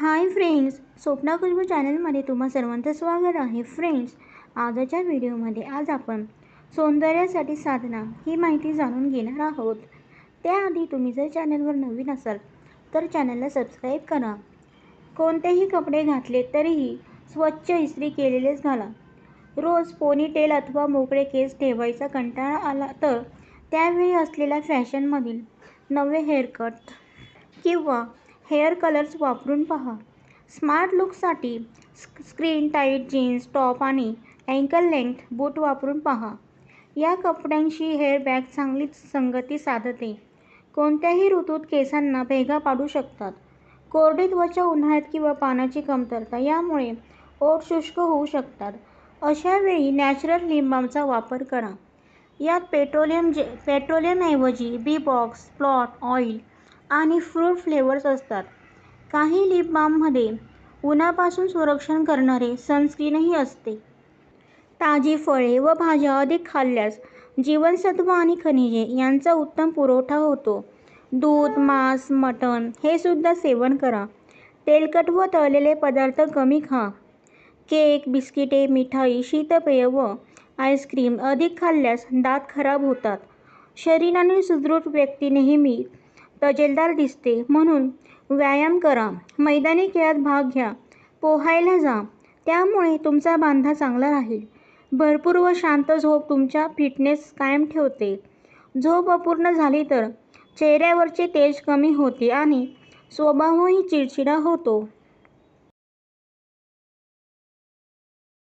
Hi friends Swapna Khushboo चॅनलमध्ये तुम्हा सर्वांचं स्वागत आहे. फ्रेंड्स आजच्या व्हिडिओमध्ये आज आपण सौंदर्यासाठी साधना ही माहिती जाणून घेणार आहोत. त्याआधी तुम्ही जर चॅनलवर नवीन असाल तर चॅनलला सबस्क्राईब करा. कोणतेही कपडे घातले तरीही स्वच्छ इस्त्री केलेलेच घाला. रोज पोनीटेल अथवा मोकळे केस ठेवायचा कंटाळा आला तर त्यावेळी असलेल्या फॅशनमधील नवे हेअरकट किंवा हेअर कलर्स वापरून पहा. स्मार्ट लुकसाठी स्क स्क्रीन टाईट जीन्स टॉप आणि अँकल लेंथ बूट वापरून पहा. या कपड्यांशी हेअर बॅग चांगली संगती साधते. कोणत्याही ऋतूत केसांना भेगा पाडू शकतात. कोरडी त्वचा उन्हाळ्यात किंवा पाण्याची कमतरता यामुळे ओठ शुष्क होऊ शकतात. अशा वेळी नॅचरल लिंबामचा वापर करा. यात पेट्रोलियम जे पेट्रोलियमऐवजी बी बॉक्स प्लॉट ऑइल आणि फ्रूट फ्लेवर्स असतात. काही लिप बाममध्ये उन्हापासून संरक्षण करणारे सनस्क्रीनही असते. ताजी फळे व भाज्या अधिक खाल्ल्यास जीवनसत्व आणि खनिजे यांचा उत्तम पुरवठा होतो. दूध मांस मटण हे सुद्धा सेवन करा. तेलकट व तळलेले पदार्थ कमी खा. केक बिस्किटे मिठाई शीतपेय व आईस्क्रीम अधिक खाल्ल्यास दात खराब होतात. शरीराने सुदृढ व्यक्ती नेहमी तजेलदार दिसते. म्हणून व्यायाम करा. मैदानी खेळात भाग घ्या. पोहायला जा. त्यामुळे तुमचा बांधा चांगला राहील. भरपूर व शांत झोप तुमच्या फिटनेस कायम ठेवते. झोप अपूर्ण झाली तर चेहऱ्यावरचे तेज कमी होते आणि स्वभावही चिडचिडा होतो.